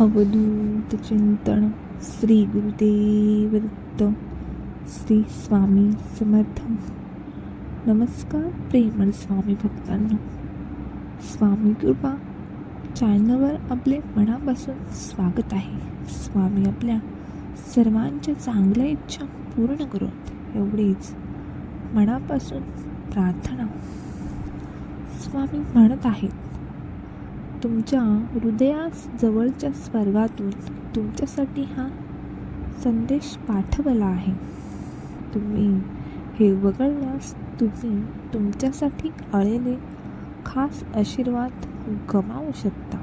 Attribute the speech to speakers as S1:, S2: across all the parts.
S1: अवधूत चिंतन श्री गुरुदेवदत्त श्री स्वामी समर्थ। नमस्कार प्रेमळ स्वामी भक्तांना। स्वामी कृपा चॅनलवर आपले मनापासून स्वागत आहे. स्वामी आपल्या सर्वांच्या चांगल्या इच्छा पूर्ण करून एवढीच मनापासून प्रार्थना. स्वामी म्हणत आहेत तुमच्या हृदयास जवळच्या स्वर्गातून तुमच्यासाठी हा संदेश पाठवला आहे. तुम्ही हे वगळल्यास तुम्ही तुमच्यासाठी आलेले खास आशीर्वाद गमावू शकता.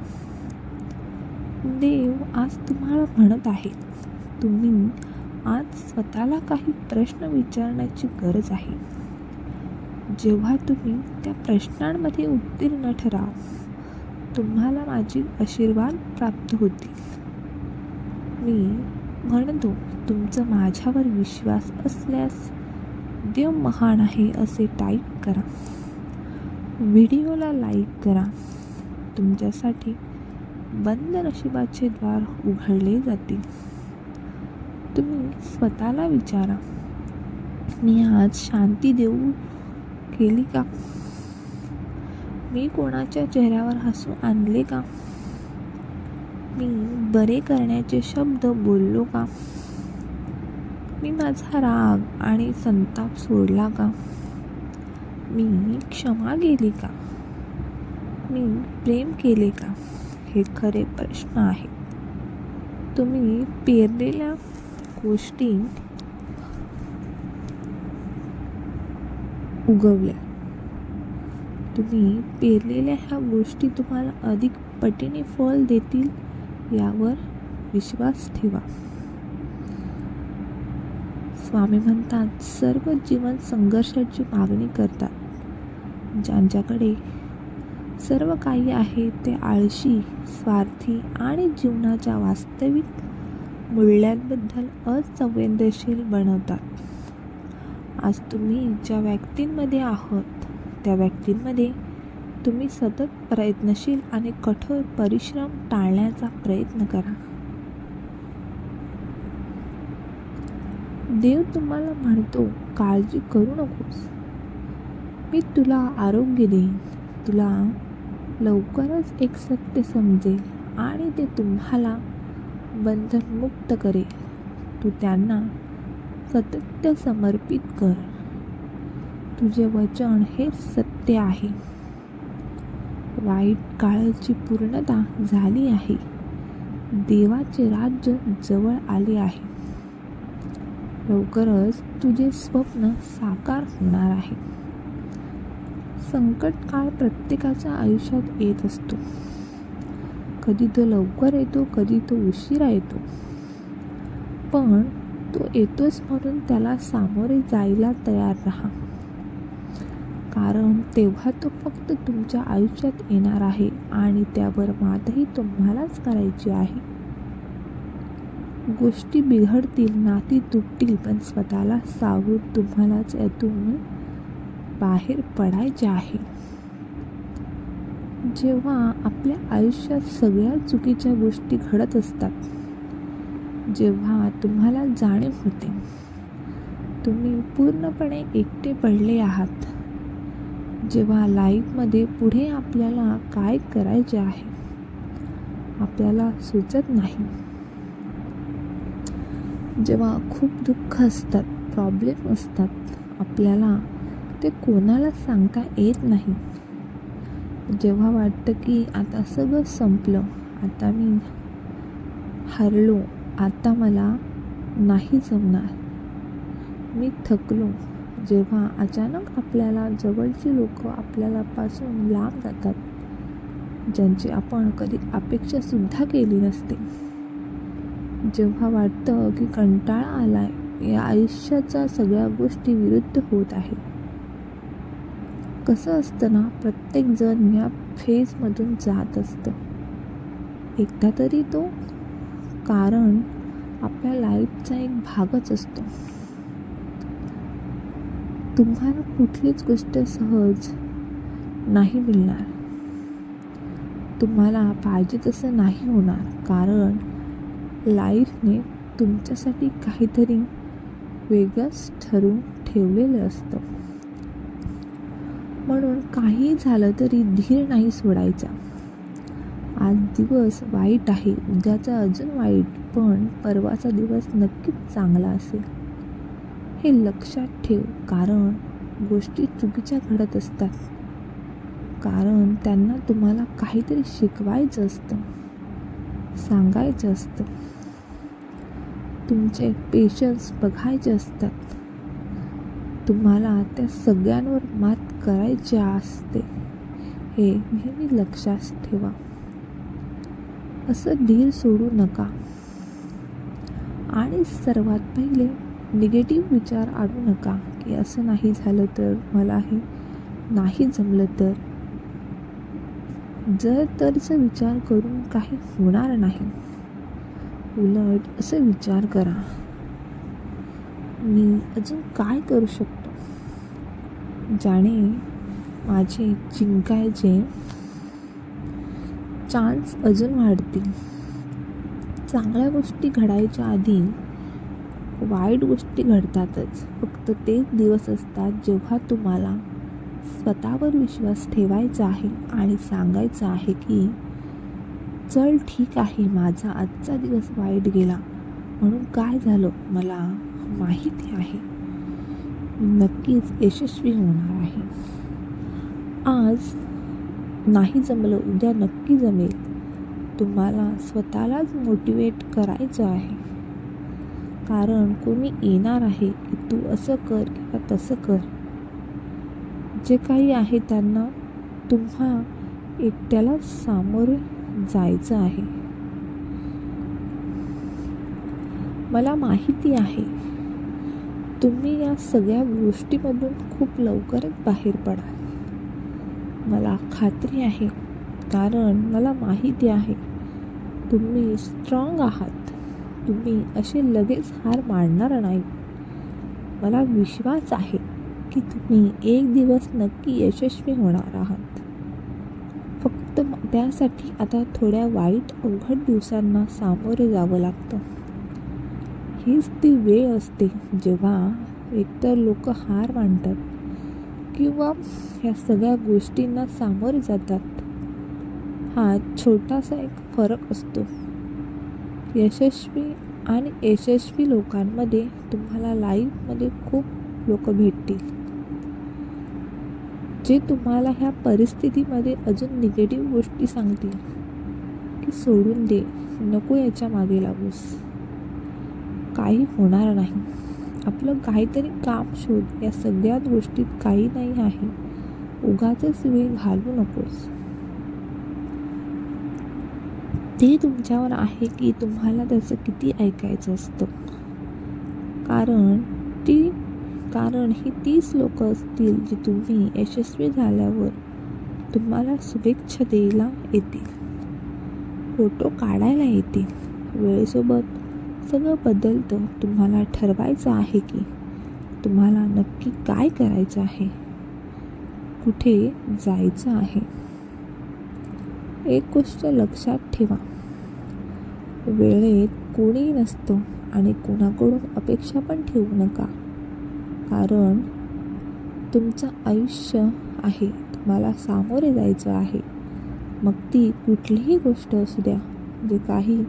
S1: देव आज तुम्हाला म्हणत आहे तुम्ही आज स्वतःला काही प्रश्न विचारण्याची गरज आहे. जेव्हा तुम्ही त्या प्रश्नांमध्ये उत्तीर्ण ठराव तुम्हाला माझी आशीर्वाद प्राप्त होतील. मी म्हणतो तुमचा माझ्यावर विश्वास असल्यास देव महान आहे असे टाईप करा. व्हिडिओला लाईक करा. तुमच्यासाठी बंद नशिबाचे द्वार उघडले जातील. तुम्ही स्वतःला विचारा. मी आज शांती देऊ केली का? मी कोणाच्या चेहऱ्यावर हसू आणले का? मी बरे करण्याचे शब्द बोललो का? मी माझा राग आणि संताप सोडला का? मी क्षमा गेली का? मी प्रेम केले का? हे खरे प्रश्न आहेत. तुम्ही पेरलेल्या गोष्टी उगवल्या. तुम्ही पेरलेल्या ह्या गोष्टी तुम्हाला अधिक पटीने फळ देतील यावर विश्वास ठेवा. स्वामी म्हणतात सर्व जीवन संघर्षाची मागणी करतात. ज्यांच्याकडे सर्व काही आहे ते आळशी स्वार्थी आणि जीवनाच्या वास्तविक मूल्यांबद्दल असंवेदनशील बनवतात. आज तुम्ही ज्या व्यक्तींमध्ये आहात त्या व्यक्तींमध्ये तुम्ही सतत प्रयत्नशील आणि कठोर परिश्रम टाळण्याचा प्रयत्न करा. देव तुम्हाला म्हणतो काळजी करू नकोस. मी तुला आरोग्य देईन. तुला लवकरच एक सत्य समजेल आणि ते तुम्हाला बंधनमुक्त करेल. तू त्यांना सतत समर्पित कर. तुझे वचन हे सत्य आहे. वाईट काळाची पूर्णता झाली आहे. देवाचे राज्य जवळ आले आहे. लवकरच तुझे स्वप्न साकार होणार आहे. संकट काळ प्रत्येकाच्या आयुष्यात येत असतो. कधी तो लवकर येतो कधी तो उशिरा येतो. पण तो येतोच म्हणून त्याला सामोरे जायला तयार राहा. कारण तेव्हा तो फक्त तुमच्या आयुष्यात येणार आहे आणि त्यावर मातही तुम्हालाच करायची आहे. गोष्टी बिघडतील नाती तुटतील पण स्वतःला सावरून तुम्हालाच यातून बाहेर पडायचे आहे. जेव्हा आपल्या आयुष्यात सगळ्या चुकीच्या गोष्टी घडत असतात जेव्हा तुम्हाला जाणीव होते तुम्ही पूर्णपणे एकटे पडले आहात. जेव्हा लाईफमध्ये पुढे आपल्याला काय करायचे आहे आपल्याला सुचत नाही. जेव्हा खूप दुःख असतात प्रॉब्लेम असतात आपल्याला ते कोणाला सांगता येत नाही. जेव्हा वाटतं की आता सगळं संपलं आता मी हरलो आता मला नाही जमणार मी थकलो जेव्हा अचानक आपल्याला जवळची लोक आपल्याला पासून लांब जातात ज्यांची आपण कधी अपेक्षासुद्धा केली नसते. जेव्हा वाटतं की कंटाळा आलाय या आयुष्याच्या सगळ्या गोष्टी विरुद्ध होत आहे कसं असतं ना प्रत्येकजण या फेजमधून जात असतं. एकदा तरी तो कारण आपल्या लाईफचा एक भागच असतो. तुम्हाला कुठलीच गोष्ट सहज नाही मिळणार. तुम्हाला पाहिजे तसं नाही होणार कारण लाईफने तुमच्यासाठी काहीतरी वेगळंच ठरवून ठेवलेलं असतं. म्हणून काही झालं तरी धीर नाही सोडायचा. आज दिवस वाईट आहे उद्याचा अजून वाईट पण परवाचा दिवस नक्कीच चांगला असेल. हे लक्षात ठेव कारण गोष्टी चुकीच्या घडत असतात. कारण त्यांना तुम्हाला काहीतरी शिकवायचं असतं सांगायचं असतं. तुमचे पेशन्स बघायचे असतात. तुम्हाला त्या सगळ्यांवर मात करायची असते. हे नेहमी लक्षात ठेवा. असं धीर सोडू नका. आणि सर्वात पहिले निगेटिव्ह विचार आणू नका की असं नाही झालं तर मला हे नाही जमलं तर. जर तरचा विचार करून काही होणार नाही उलट असं विचार करा. मी अजून काय करू शकतो? ज्याने माझे जिंकायचे चान्स अजून वाढतील. चांगल्या गोष्टी घडायच्या आधी वाईट गोष्टी घडतातच. फक्त तेच दिवस असतात जेव्हा तुम्हाला स्वतःवर विश्वास ठेवायचा आहे आणि सांगायचं आहे की चल ठीक आहे माझा आजचा दिवस वाईट गेला. म्हणून काय झालं? मला माहिती आहे. नक्कीच यशस्वी होणार आहे. आज नाही जमलं उद्या नक्की जमेल. तुम्हाला स्वतःलाच मोटिवेट करायचं आहे. कारण कोणी येणार आहे की तू असं कर किंवा तसं कर. जे काही आहे त्यांना तुम्हा एकट्याला सामोरे जायचं आहे. मला माहिती आहे तुम्ही या सगळ्या गोष्टीमधून खूप लवकरच बाहेर पडाल मला खात्री आहे कारण मला माहिती आहे तुम्ही स्ट्रॉंग आहात. तुम्ही असे लगेच हार मानणार नाही. मला विश्वास आहे की तुम्ही एक दिवस नक्की यशस्वी होणार आहात. फक्त त्यासाठी आता थोड्या वाईट अवघड दिवसांना सामोरे जावं लागतं. हीच ती वेळ असते जेव्हा एकतर लोक हार मानतात किंवा ह्या सगळ्या गोष्टींना सामोरे जातात. हा छोटासा एक फरक असतो. यशस्वी आणि यशस्वी लोकांमध्ये तुम्हाला लाईफमध्ये खूप लोक भेटतील. जे तुम्हाला ह्या परिस्थितीमध्ये अजून निगेटिव्ह गोष्टी सांगतील की सोडून दे. नको याच्या मागे लागूस. काही होणार नाही. आपलं काहीतरी काम शोध. या सगळ्यात गोष्टीत काही नाही आहे. उगाचच वेळ घालवू नकोस. ते तुमच्यावर आहे की तुम्हाला त्याचं किती ऐकायचं असतं. कारण ती कारण ही तीच लोक असतील जी तुम्ही यशस्वी झाल्यावर तुम्हाला शुभेच्छा द्यायला येतील. फोटो काढायला येतील. वेळेसोबत सगळं बदलतं. तुम्हाला ठरवायचं आहे की तुम्हाला नक्की काय करायचं आहे. कुठे जायचं आहे. एक गोष्ट लक्षात ठेवा. वेळेत कोणी नसतं आणि कोणाकडून अपेक्षा पण ठेवू नका. कारण तुमचं आयुष्य आहे तुम्हाला सामोरे जायचं आहे. मग ती कुठलीही गोष्ट असू द्या जे काही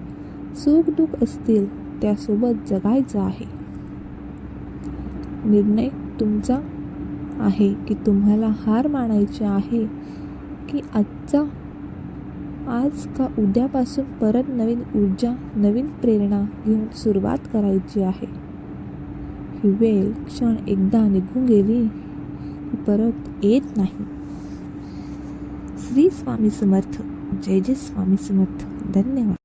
S1: सुखदुःख असतील त्यासोबत जगायचं आहे. निर्णय तुमचा आहे की तुम्हाला हार मानायची आहे की आजचा आज का उद्यापासून परत नवीन ऊर्जा नवीन प्रेरणा घेऊन सुरुवात करायची आहे. ही वेळ क्षण एकदा निघून गेली की परत येत नाही. श्री स्वामी समर्थ. जय जय स्वामी समर्थ. धन्यवाद.